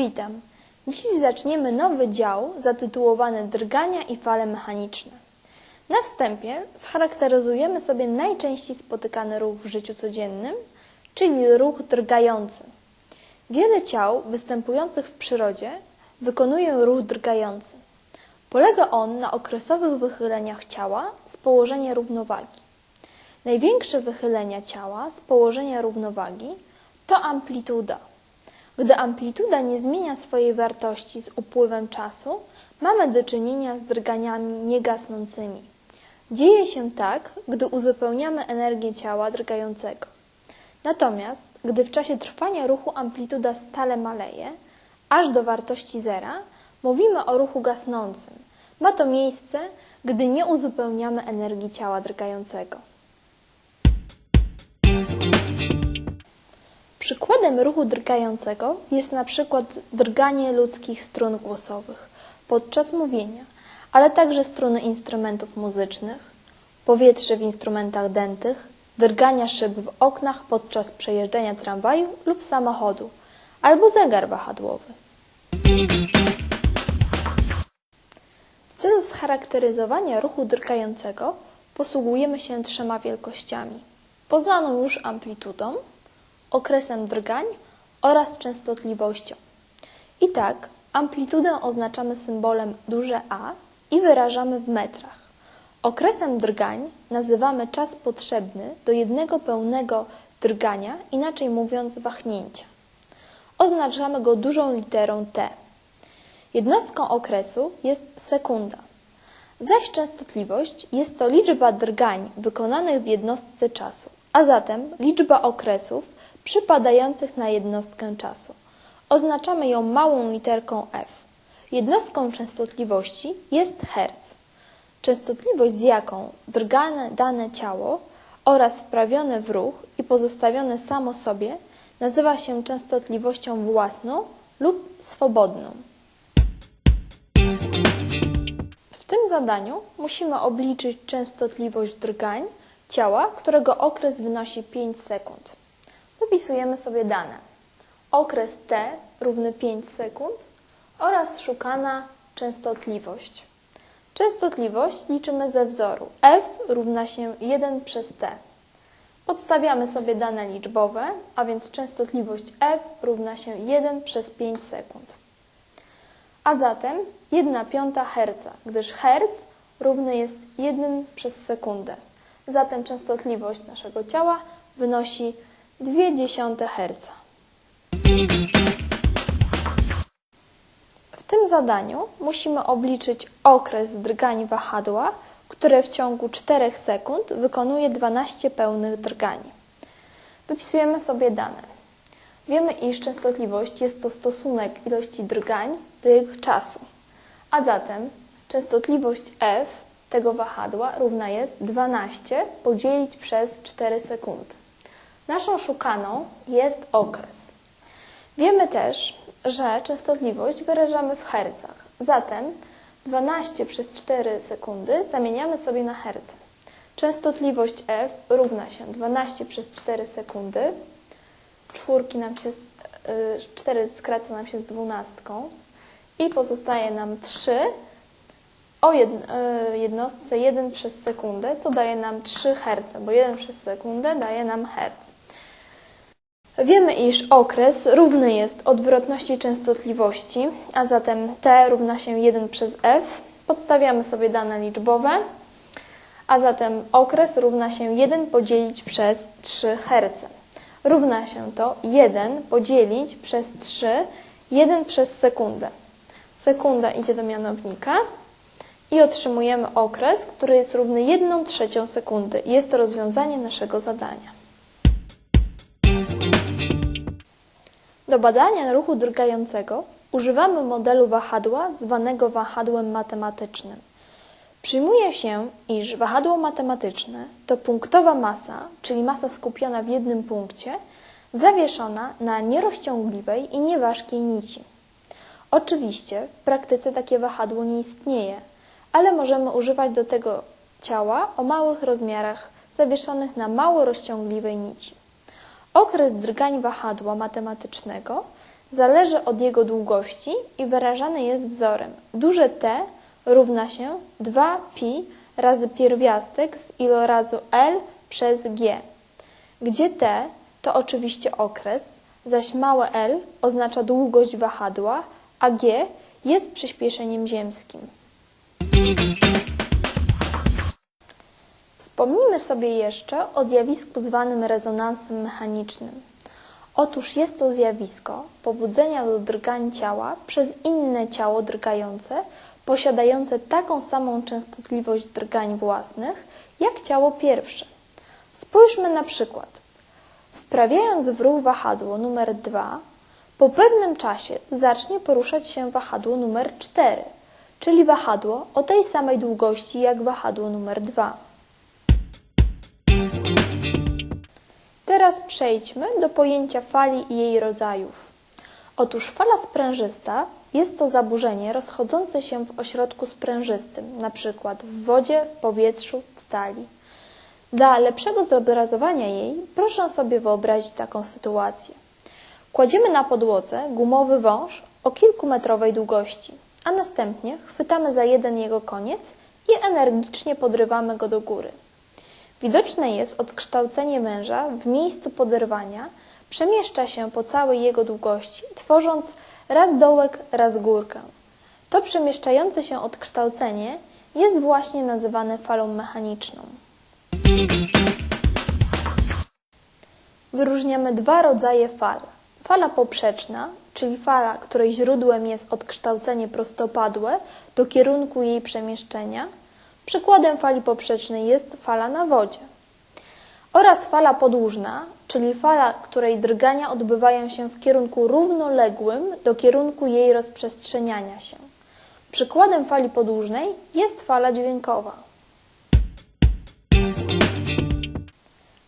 Witam. Dziś zaczniemy nowy dział zatytułowany Drgania i fale mechaniczne. Na wstępie scharakteryzujemy sobie najczęściej spotykany ruch w życiu codziennym, czyli ruch drgający. Wiele ciał występujących w przyrodzie wykonuje ruch drgający. Polega on na okresowych wychyleniach ciała z położenia równowagi. Największe wychylenia ciała z położenia równowagi to amplituda. Gdy amplituda nie zmienia swojej wartości z upływem czasu, mamy do czynienia z drganiami niegasnącymi. Dzieje się tak, gdy uzupełniamy energię ciała drgającego. Natomiast, gdy w czasie trwania ruchu amplituda stale maleje, aż do wartości zera, mówimy o ruchu gasnącym. Ma to miejsce, gdy nie uzupełniamy energii ciała drgającego. Przykładem ruchu drgającego jest na przykład drganie ludzkich strun głosowych podczas mówienia, ale także struny instrumentów muzycznych, powietrze w instrumentach dętych, drgania szyb w oknach podczas przejeżdżania tramwaju lub samochodu, albo zegar wahadłowy. W celu scharakteryzowania ruchu drgającego posługujemy się trzema wielkościami. Poznaną już amplitudą, okresem drgań oraz częstotliwością. I tak amplitudę oznaczamy symbolem duże A i wyrażamy w metrach. Okresem drgań nazywamy czas potrzebny do jednego pełnego drgania, inaczej mówiąc wahnięcia. Oznaczamy go dużą literą T. Jednostką okresu jest sekunda. Zaś częstotliwość jest to liczba drgań wykonanych w jednostce czasu, a zatem liczba okresów przypadających na jednostkę czasu. Oznaczamy ją małą literką f. Jednostką częstotliwości jest herc. Częstotliwość, z jaką drgane dane ciało oraz wprawione w ruch i pozostawione samo sobie, nazywa się częstotliwością własną lub swobodną. W tym zadaniu musimy obliczyć częstotliwość drgań ciała, którego okres wynosi 5 sekund. Wypisujemy sobie dane. Okres T równy 5 sekund oraz szukana częstotliwość. Częstotliwość liczymy ze wzoru. F równa się 1 przez T. Podstawiamy sobie dane liczbowe, a więc częstotliwość F równa się 1 przez 5 sekund. A zatem 1 piąta herca, gdyż herc równy jest 1 przez sekundę. Zatem częstotliwość naszego ciała wynosi 0,2 Hz. W tym zadaniu musimy obliczyć okres drgań wahadła, które w ciągu 4 sekund wykonuje 12 pełnych drgań. Wypisujemy sobie dane. Wiemy, iż częstotliwość jest to stosunek ilości drgań do jego czasu, a zatem częstotliwość f tego wahadła równa jest 12 podzielić przez 4 sekundy. Naszą szukaną jest okres. Wiemy też, że częstotliwość wyrażamy w hercach. Zatem 12 przez 4 sekundy zamieniamy sobie na herce. Częstotliwość f równa się 12 przez 4 sekundy. Czwórki nam się, 4 skraca nam się z dwunastką i pozostaje nam 3 o jednostce 1 przez sekundę, co daje nam 3 Hz, bo 1 przez sekundę daje nam herc. Wiemy, iż okres równy jest odwrotności częstotliwości, a zatem t równa się 1 przez f. Podstawiamy sobie dane liczbowe, a zatem okres równa się 1 podzielić przez 3 Hz. Równa się to 1 podzielić przez 3, 1 przez sekundę. Sekunda idzie do mianownika i otrzymujemy okres, który jest równy 1 trzecią sekundy. Jest to rozwiązanie naszego zadania. Do badania ruchu drgającego używamy modelu wahadła zwanego wahadłem matematycznym. Przyjmuje się, iż wahadło matematyczne to punktowa masa, czyli masa skupiona w jednym punkcie, zawieszona na nierozciągliwej i nieważkiej nici. Oczywiście w praktyce takie wahadło nie istnieje, ale możemy używać do tego ciała o małych rozmiarach zawieszonych na mało rozciągliwej nici. Okres drgań wahadła matematycznego zależy od jego długości i wyrażane jest wzorem. Duże T równa się 2pi razy pierwiastek z ilorazu L przez G, gdzie T to oczywiście okres, zaś małe L oznacza długość wahadła, a G jest przyspieszeniem ziemskim. Wspomnijmy sobie jeszcze o zjawisku zwanym rezonansem mechanicznym. Otóż jest to zjawisko pobudzenia do drgań ciała przez inne ciało drgające, posiadające taką samą częstotliwość drgań własnych jak ciało pierwsze. Spójrzmy na przykład. Wprawiając w ruch wahadło numer 2, po pewnym czasie zacznie poruszać się wahadło numer 4, czyli wahadło o tej samej długości jak wahadło numer 2. Teraz przejdźmy do pojęcia fali i jej rodzajów. Otóż fala sprężysta jest to zaburzenie rozchodzące się w ośrodku sprężystym, np. w wodzie, w powietrzu, w stali. Dla lepszego zobrazowania jej proszę sobie wyobrazić taką sytuację. Kładziemy na podłodze gumowy wąż o kilkumetrowej długości, a następnie chwytamy za jeden jego koniec i energicznie podrywamy go do góry. Widoczne jest odkształcenie węża w miejscu poderwania, przemieszcza się po całej jego długości, tworząc raz dołek, raz górkę. To przemieszczające się odkształcenie jest właśnie nazywane falą mechaniczną. Wyróżniamy dwa rodzaje fal. Fala poprzeczna, czyli fala, której źródłem jest odkształcenie prostopadłe do kierunku jej przemieszczenia. Przykładem fali poprzecznej jest fala na wodzie. Oraz fala podłużna, czyli fala, której drgania odbywają się w kierunku równoległym do kierunku jej rozprzestrzeniania się. Przykładem fali podłużnej jest fala dźwiękowa.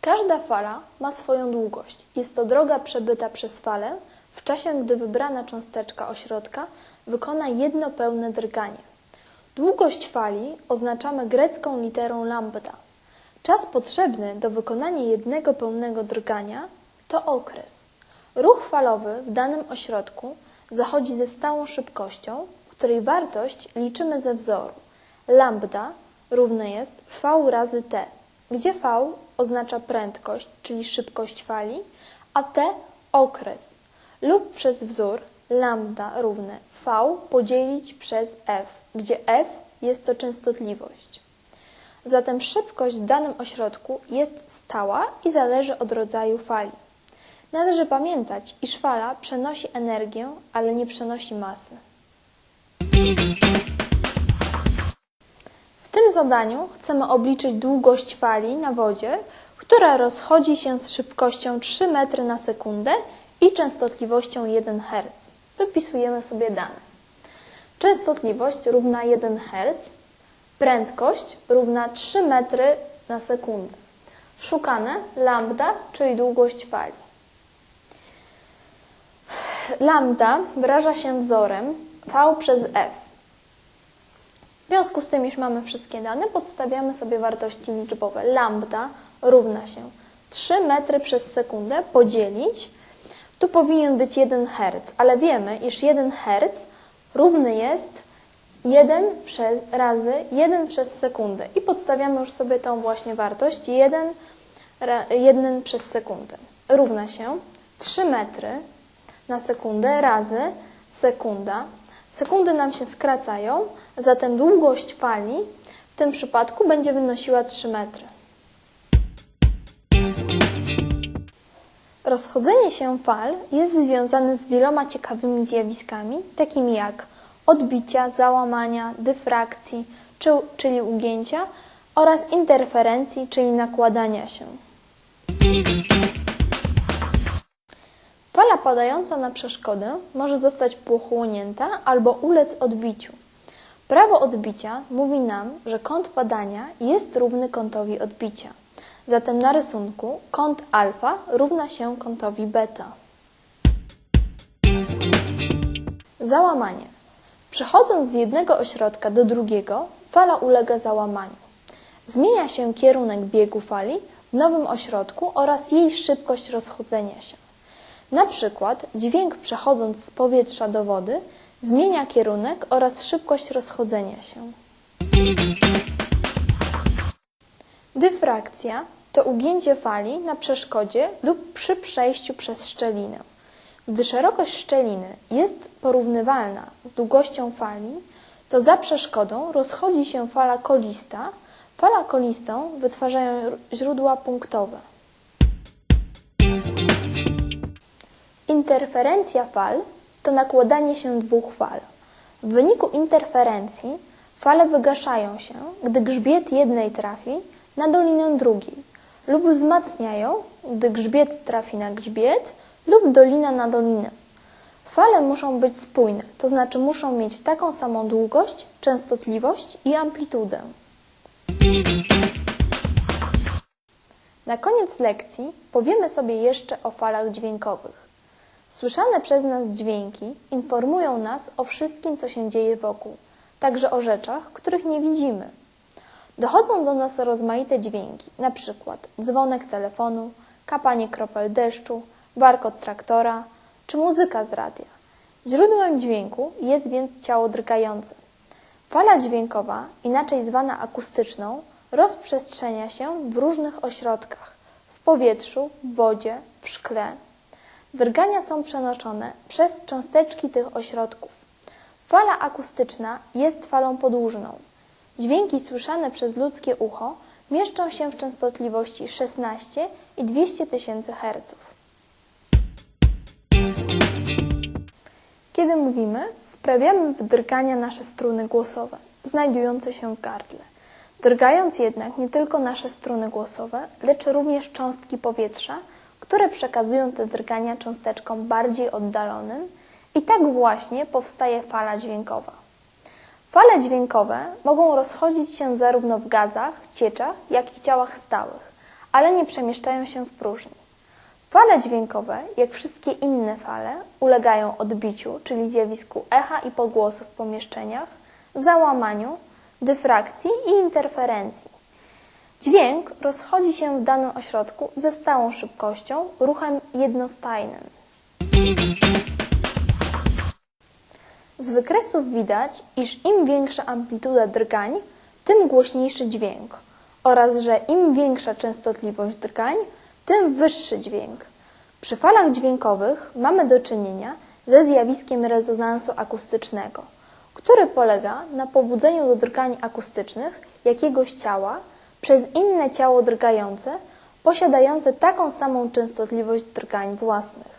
Każda fala ma swoją długość. Jest to droga przebyta przez falę w czasie, gdy wybrana cząsteczka ośrodka wykona jedno pełne drganie. Długość fali oznaczamy grecką literą lambda. Czas potrzebny do wykonania jednego pełnego drgania to okres. Ruch falowy w danym ośrodku zachodzi ze stałą szybkością, której wartość liczymy ze wzoru. Lambda równe jest v razy t, gdzie v oznacza prędkość, czyli szybkość fali, a t okres lub przez wzór lambda równe v podzielić przez f, gdzie f jest to częstotliwość. Zatem szybkość w danym ośrodku jest stała i zależy od rodzaju fali. Należy pamiętać, iż fala przenosi energię, ale nie przenosi masy. W tym zadaniu chcemy obliczyć długość fali na wodzie, która rozchodzi się z szybkością 3 metry na sekundę i częstotliwością 1 Hz. Wypisujemy sobie dane. Częstotliwość równa 1 Hz, prędkość równa 3 metry na sekundę. Szukane lambda, czyli długość fali. Lambda wyraża się wzorem V przez F. W związku z tym, iż mamy wszystkie dane, podstawiamy sobie wartości liczbowe. Lambda równa się 3 metry przez sekundę podzielić. Tu powinien być 1 Hz, ale wiemy, iż 1 Hz równy jest 1 przez, razy 1 przez sekundę. I podstawiamy już sobie tą właśnie wartość 1, 1 przez sekundę. Równa się 3 metry na sekundę razy sekunda. Sekundy nam się skracają, zatem długość fali w tym przypadku będzie wynosiła 3 metry. Rozchodzenie się fal jest związane z wieloma ciekawymi zjawiskami, takimi jak odbicia, załamania, dyfrakcji, czyli ugięcia oraz interferencji, czyli nakładania się. Fala padająca na przeszkodę może zostać pochłonięta albo ulec odbiciu. Prawo odbicia mówi nam, że kąt padania jest równy kątowi odbicia. Zatem na rysunku kąt alfa równa się kątowi beta. Załamanie. Przechodząc z jednego ośrodka do drugiego, fala ulega załamaniu. Zmienia się kierunek biegu fali w nowym ośrodku oraz jej szybkość rozchodzenia się. Na przykład dźwięk przechodząc z powietrza do wody zmienia kierunek oraz szybkość rozchodzenia się. Dyfrakcja to ugięcie fali na przeszkodzie lub przy przejściu przez szczelinę. Gdy szerokość szczeliny jest porównywalna z długością fali, to za przeszkodą rozchodzi się fala kolista. Fala kolistą wytwarzają źródła punktowe. Interferencja fal to nakładanie się dwóch fal. W wyniku interferencji fale wygaszają się, gdy grzbiet jednej trafi na dolinę drugiej lub wzmacniają, gdy grzbiet trafi na grzbiet lub dolina na dolinę. Fale muszą być spójne, to znaczy muszą mieć taką samą długość, częstotliwość i amplitudę. Na koniec lekcji powiemy sobie jeszcze o falach dźwiękowych. Słyszane przez nas dźwięki informują nas o wszystkim, co się dzieje wokół, także o rzeczach, których nie widzimy. Dochodzą do nas rozmaite dźwięki, na przykład dzwonek telefonu, kapanie kropel deszczu, warkot traktora czy muzyka z radia. Źródłem dźwięku jest więc ciało drgające. Fala dźwiękowa, inaczej zwana akustyczną, rozprzestrzenia się w różnych ośrodkach w powietrzu, w wodzie, w szkle. Drgania są przenoszone przez cząsteczki tych ośrodków. Fala akustyczna jest falą podłużną. Dźwięki słyszane przez ludzkie ucho mieszczą się w częstotliwości 16 i 200 tysięcy Hz. Kiedy mówimy, wprawiamy w drgania nasze struny głosowe, znajdujące się w gardle. Drgając jednak nie tylko nasze struny głosowe, lecz również cząstki powietrza, które przekazują te drgania cząsteczkom bardziej oddalonym i tak właśnie powstaje fala dźwiękowa. Fale dźwiękowe mogą rozchodzić się zarówno w gazach, cieczach, jak i ciałach stałych, ale nie przemieszczają się w próżni. Fale dźwiękowe, jak wszystkie inne fale, ulegają odbiciu, czyli zjawisku echa i pogłosu w pomieszczeniach, załamaniu, dyfrakcji i interferencji. Dźwięk rozchodzi się w danym ośrodku ze stałą szybkością, ruchem jednostajnym. Z wykresów widać, iż im większa amplituda drgań, tym głośniejszy dźwięk oraz że im większa częstotliwość drgań, tym wyższy dźwięk. Przy falach dźwiękowych mamy do czynienia ze zjawiskiem rezonansu akustycznego, który polega na pobudzeniu do drgań akustycznych jakiegoś ciała przez inne ciało drgające, posiadające taką samą częstotliwość drgań własnych.